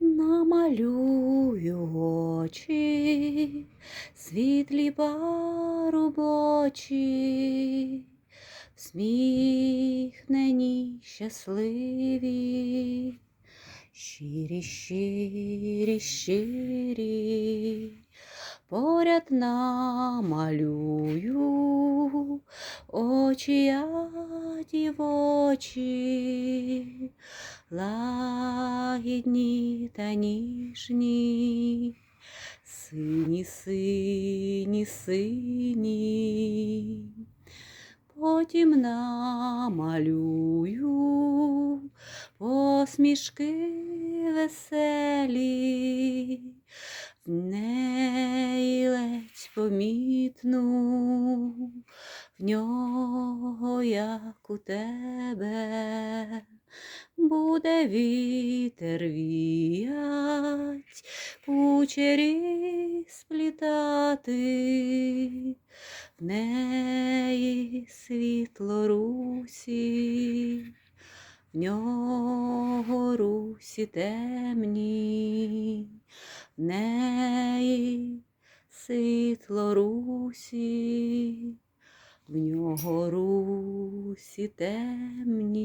Намалюю очі, світлі парубочі, всміхнені, щасливі, щирі, щирі, щирі, поряд намалюю очі я дівочі, лагідні та ніжні, сині, сині, сині. Потім намалюю посмішки веселі, в неї ледь помітну, в нього, як у тебе, буде вітер віять, кучері сплітати, в неї світло русі, в нього русі темні, в неї світло русі, в нього русі темні.